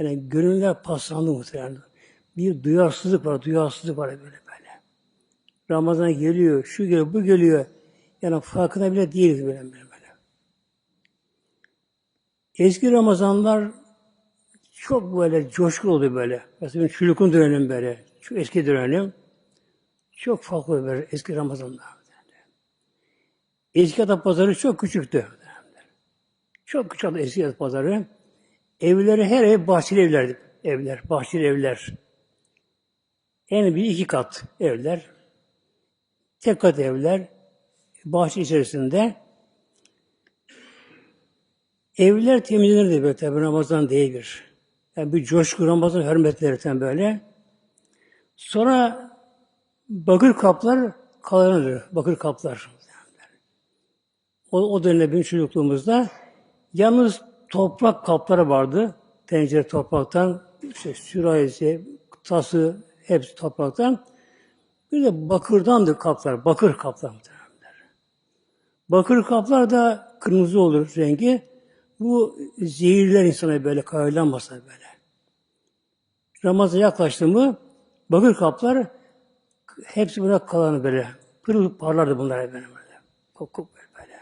Yani gönüller paslandı muhtemelen. Bir duyarsızlık var, duyarsızlık var böyle böyle. Ramazan geliyor, şu geliyor, bu geliyor. Yani farkında bile değiliz böyle böyle. böyle. Eski Ramazanlar çok böyle coşkulu oldu böyle. Mesela çocukluğum dönemim böyle. Şu eski dönemim. Çok farklı böyle eski Ramazanlar. Eski Ada Pazarı çok küçüktü. Çok küçük eski Ada Pazarı. Evleri her ev bahçeli evlerdi. Evler, bahçeli evler. En büyük iki kat evler. Tek kat evler. Bahçe içerisinde. Evler temizlenirdi böyle tabi Ramazan değil bir. Yani bir coşku Ramazan hürmetleri böyle. Sonra bakır kaplar kalanır. Bakır kaplar. O, o dönemde benim çocukluğumuzda yalnız toprak kapları vardı. Tencere topraktan, işte sürahisi, tası hepsi topraktan. Bir de bakırdandı kaplar, bakır kaplar muhtemelenler. Bakır kaplar da kırmızı olur rengi. Bu zehirler insana böyle kayılanmasa böyle. Ramazan yaklaştı mı bakır kaplar hepsi buna kalanı böyle. Pırıl parlardı bunlar böyle. böyle. Koku böyle.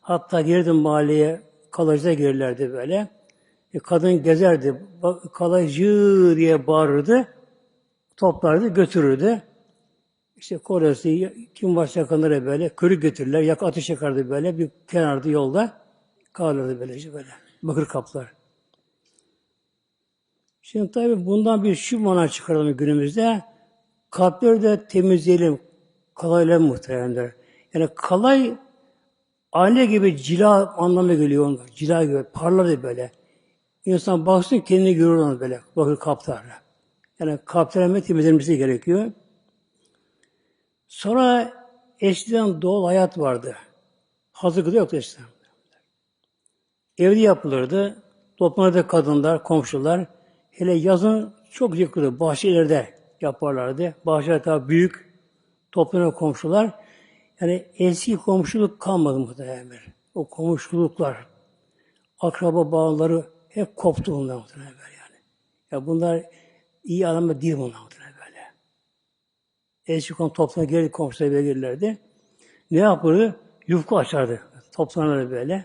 Hatta girdim mahalleye kalajda gelirlerdi böyle. E, kadın gezerdi. Kalajı diye bağırırdı. Toplardı, götürürdü. İşte korası, kim varsa yakınlara böyle, körü götürürler, yak ateş yakardı böyle, bir kenarda yolda kalırdı böylece böyle, bakır kaplar. Şimdi tabi bundan bir şu mana çıkaralım günümüzde. Kalpleri de temizleyelim. Kalayla muhteremler. Yani kalay aile gibi cila anlamına geliyor onlar. Cila gibi parlar böyle. İnsan baksın kendini görür onu böyle. Bakır kaplarla. Yani kalplerin temizlenmesi gerekiyor. Sonra eskiden doğal hayat vardı. Hazır yoktu eskiden. Evde yapılırdı. Toplanırdı kadınlar, komşular. Hele yazın çok yıkılır. Bahçelerde yaparlardı. Bahçeler daha büyük. Toplanır komşular. Yani eski komşuluk kalmadı muhtemelen. O komşuluklar, akraba bağları hep koptu bunlar muhtemelen yani. Ya bunlar iyi anlamda değil bunlar muhtemelen böyle. Eski komşu toplanır gelip komşulara gelirlerdi. Ne yapardı? Yufka açardı. Toplanırdı böyle.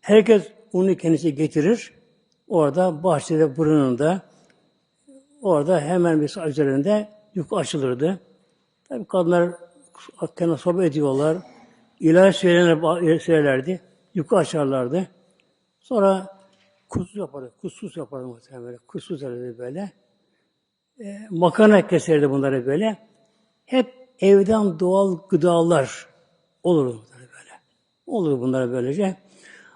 Herkes unu kendisi getirir. Orada bahçede burnunda orada hemen bir üzerinde yufka açılırdı. Tabii kadınlar kendi sohbet ediyorlar. İlahi söylenir, söylerlerdi. Yufka açarlardı. Sonra kutsuz yapardı. Kutsuz yapardı muhtemelen böyle. Kutsuz yapardı böyle. E, makarna keserdi bunları böyle. Hep evden doğal gıdalar olur bunlar böyle. Olur bunlar böylece.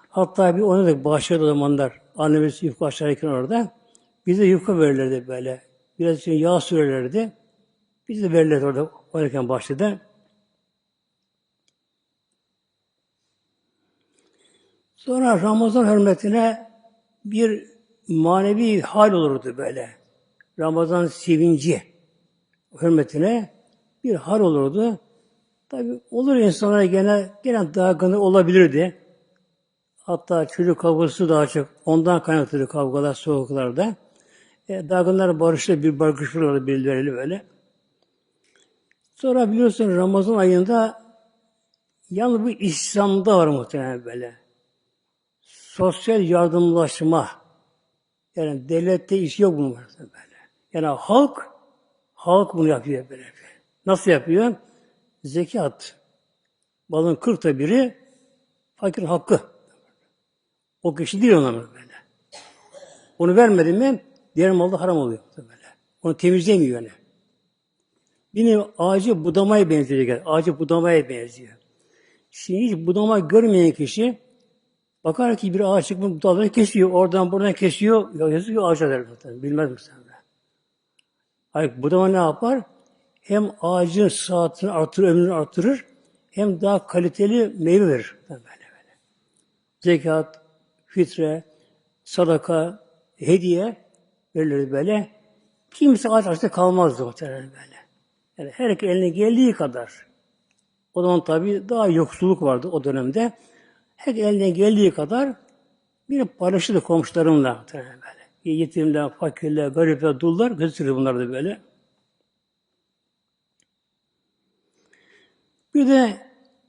Hatta bir oynadık bahçede zamanlar. Annemiz yufka açarken orada. Bize yufka verirlerdi böyle. Biraz için yağ sürerlerdi. Biz de verirlerdi orada oynarken bahçede. Sonra Ramazan hürmetine bir manevi hal olurdu böyle. Ramazan sevinci hürmetine bir hal olurdu. Tabi olur insanlara gene gene dargınlık olabilirdi. Hatta çocuk kavgası daha çok ondan kaynaklı kavgalar soğuklarda. E, dargınlar barışla bir barışırlar birbirleriyle böyle. Sonra biliyorsun Ramazan ayında yalnız bu İslam'da var muhtemelen böyle. Sosyal yardımlaşma. Yani devlette iş yok bunun böyle. Yani halk halk bunu yapıyor böyle. Nasıl yapıyor? Zekat. Balın kırkta biri fakir hakkı. O kişi değil ona böyle. Onu vermedi mi diğer malda haram oluyor böyle. Onu temizlemiyor yani. Yine ağacı budamaya benziyor. Ağacı budamaya benziyor. Şimdi hiç budama görmeyen kişi bakar ki bir ağaç çıkmış dalları kesiyor. Oradan buradan kesiyor. Ya yazıyor ağaca der zaten. Bilmez misin? Hayır, budama ne yapar? Hem ağacın saatini artırır, ömrünü artırır, hem daha kaliteli meyve verir. Böyle böyle. Zekat, fitre, sadaka, hediye verilir böyle. Kimse aç açta kalmazdı muhtemelen böyle. Yani her eline geldiği kadar. O zaman tabii daha yoksulluk vardı o dönemde. Her eline geldiği kadar bir paylaşırdı komşularımla böyle. Yetimler, fakirler, garipler, dullar götürüyor bunlar da böyle. Bir de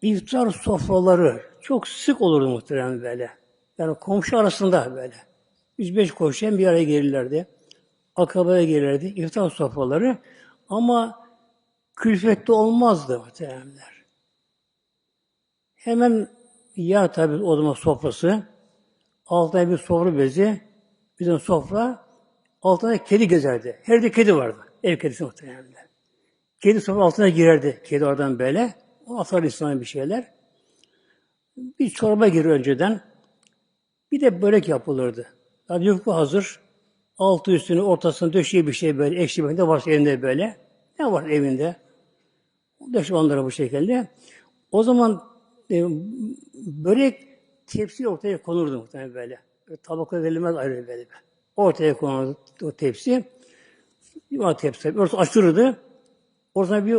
iftar sofraları çok sık olurdu muhtemelen böyle. Yani komşu arasında böyle. Üç beş komşu bir araya gelirlerdi. Akrabaya gelirlerdi. İftar sofraları. Ama külfetli olmazdı muhtemelenler. Hemen yer tabi o zaman sofrası. Altına bir sofra bezi. Bizim sofra. Altına kedi gezerdi. Her yerde kedi vardı. Ev kedisi muhtemelenler. Kedi sofra altına girerdi. Kedi oradan böyle. O atar İslam'a bir şeyler. Bir çorba girer önceden. Bir de börek yapılırdı. Yani yufka hazır. Altı üstünü ortasını döşeyi bir şey böyle. Ekşi de varsa evinde böyle. Ne var evinde? Döşe onlara bu şekilde. O zaman e, börek tepsi ortaya konurdu muhtemelen böyle. böyle tabaka verilmez ayrı böyle. Ortaya konurdu o tepsi. Bir tepsi. Orası açılırdı. Orada bir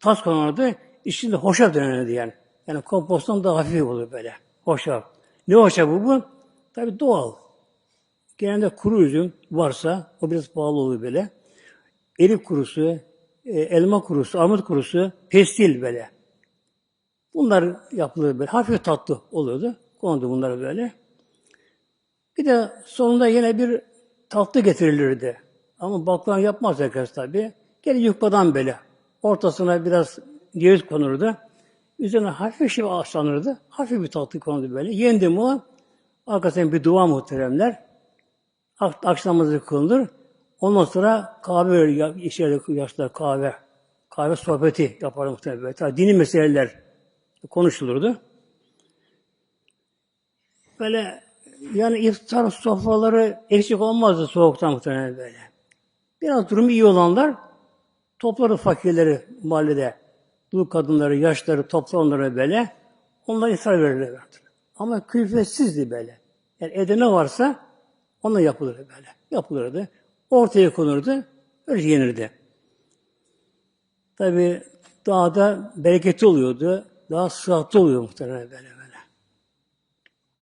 tas konardı. İçinde hoşaf dönerdi yani. Yani komposttan daha hafif olur böyle. Hoşaf. Ne hoşafı bu? Tabii doğal. Genelde kuru üzüm varsa o biraz pahalı oluyor böyle. Erik kurusu, e, elma kurusu, armut kurusu, pestil böyle. Bunlar yapılır böyle. Hafif tatlı oluyordu. Kondu bunlara böyle. Bir de sonunda yine bir tatlı getirilirdi. Ama baklava yapmaz herkes tabi. Gene yufkadan böyle. Ortasına biraz ceviz konurdu. Üzerine hafif şey aslanırdı. Hafif bir tatlı konuldu böyle. Yendim o. Arkasından bir dua muhteremler. Ak- Akşam namazı kılınır. Ondan sonra kahve içeride yaşlar kahve. Kahve sohbeti yapar böyle. Tabii dini meseleler konuşulurdu. Böyle yani iftar sofraları eksik olmazdı soğuktan muhtemelen böyle. Biraz durumu iyi olanlar topları fakirleri mahallede. Dul kadınları, yaşları toplar onlara böyle. Onlara iftar verirler. Ama külfetsizdi böyle. Yani evde ne varsa onunla yapılır böyle. Yapılırdı. Ortaya konurdu. Öyle yenirdi. Tabi daha da bereketli oluyordu. 然后要作用在那里边。